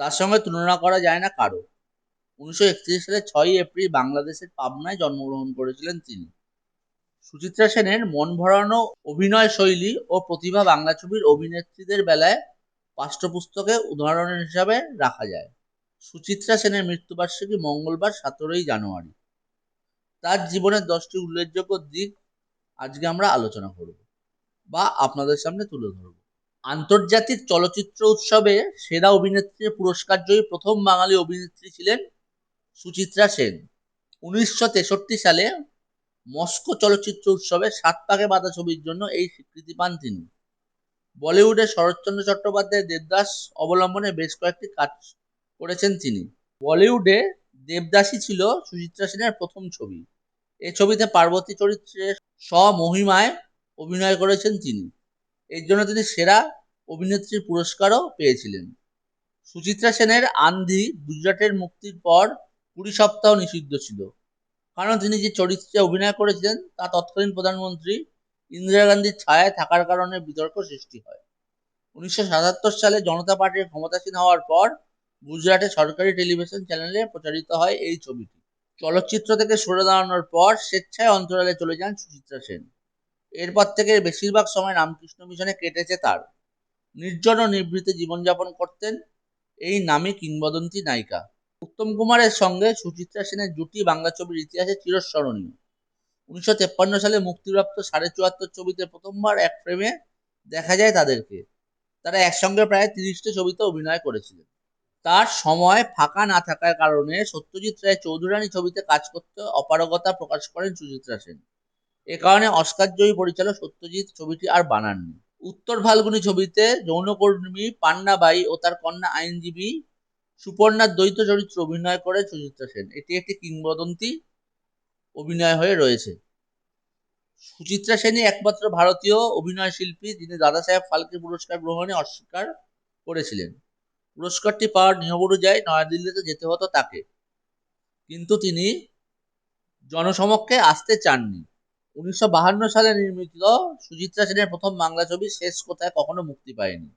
তার সঙ্গে তুলনা করা যায় না কারও। উনিশশো একত্রিশ সালের ছয়ই এপ্রিল বাংলাদেশের পাবনায় জন্মগ্রহণ করেছিলেন তিনি। সুচিত্রা সেনের মন ভরানো অভিনয় শৈলী ও প্রতিভা বাংলা ছবির অভিনেত্রীদের বেলায় পাঠ্যপুস্তকে উদাহরণ হিসাবে রাখা যায়। সুচিত্রা সেনের মৃত্যুবার্ষিকী মঙ্গলবার সতেরোই জানুয়ারি। তার জীবনের দশটি উল্লেখযোগ্য দিক আজকে আমরা আলোচনা করব বা আপনাদের সামনে তুলে ধরব। আন্তর্জাতিক চলচ্চিত্র উৎসবে সেরা অভিনেত্রীর পুরস্কার জয়ী প্রথম বাঙালি অভিনেত্রী ছিলেন সুচিত্রা সেন। উনিশশো তেষট্টি সালে মস্কো চলচ্চিত্র উৎসবে সাত পাকে বাঁধা ছবির জন্য এই স্বীকৃতি পান তিনি। বলিউডে শরৎচন্দ্র চট্টোপাধ্যায় দেবদাস অবলম্বনে বেশ কয়েকটি কাজ করেছেন তিনি। বলিউডে দেবদাসী ছিল সুচিত্রা সেনের প্রথম ছবি। এ ছবিতে পার্বতী চরিত্রে স্বমহিমায় অভিনয় করেছেন তিনি। এর জন্য তিনি সেরা অভিনেত্রীর পুরস্কারও পেয়েছিলেন। সুচিত্রা সেনের আন্ধি গুজরাটের মুক্তির পর কুড়ি সপ্তাহ নিষিদ্ধ ছিল। কারণ তিনি যে চরিত্রে অভিনয় করেছিলেন, তা তৎকালীন প্রধানমন্ত্রী ইন্দিরা গান্ধীর ছায়ায় থাকার কারণে বিতর্ক সৃষ্টি হয়। উনিশশো সাতাত্তর সালে জনতা পার্টির ক্ষমতাসীন হওয়ার পর গুজরাটে সরকারি টেলিভিশন চ্যানেলে প্রচারিত হয় এই ছবিটি। চলচ্চিত্র থেকে সরে দাঁড়ানোর পর স্বেচ্ছায় অন্তরালে চলে যান সুচিত্রা সেন। এরপর থেকে বেশিরভাগ সময় রামকৃষ্ণ মিশনে কেটেছে তার। নির্জন ও জীবনযাপন করতেন এই নামে কিংবদন্তি নায়িকা। উত্তম কুমারের সঙ্গে সুচিত্রা সেনের জুটি বাংলা ছবির ইতিহাসে চিরস্মরণীয়। উনিশশো তেপ্পান্ন সালে মুক্তিপ্রাপ্ত সাড়ে চুয়াত্তর ছবিতে প্রথমবার এক ফ্রেমে দেখা যায় তাদেরকে। তারা একসঙ্গে প্রায় তিরিশটি ছবিতে অভিনয় করেছিলেন। তার সময় ফাঁকা না থাকার কারণে সত্যজিৎ রায় চৌধুরানী ছবিতে কাজ করতে অপারগতা প্রকাশ করেন সুচিত্রা সেন। এ কারণে অস্কারজয়ী পরিচালক সত্যজিৎ ছবিটি আর বানাননি। উত্তর ফাল্গুনি ছবিতে যৌনকর্মী পান্নাবাই ও তার কন্যা আইনজীবী সুপর্ণার দ্বৈত চরিত্রে অভিনয় করে সুচিত্রা সেন। এটি একটি কিংবদন্তি অভিনয় হয়ে রয়েছে। সুচিত্রা সেনই একমাত্র ভারতীয় অভিনয় শিল্পী যিনি দাদা সাহেব ফালকে পুরস্কার গ্রহণে অস্বীকার করেছিলেন। পুরস্কারটি পাওয়ার নিয়ম অনুযায়ী নয়াদিল্লিতে যেতে হতো তাকে। কিন্তু তিনি জনসমক্ষে আসতে চাননি। উনিশশো বাহান্ন সালে নির্মিত সুচিত্রা সেনের প্রথম বাংলা ছবি শেষ কোথায় কখনো মুক্তি পায়নি।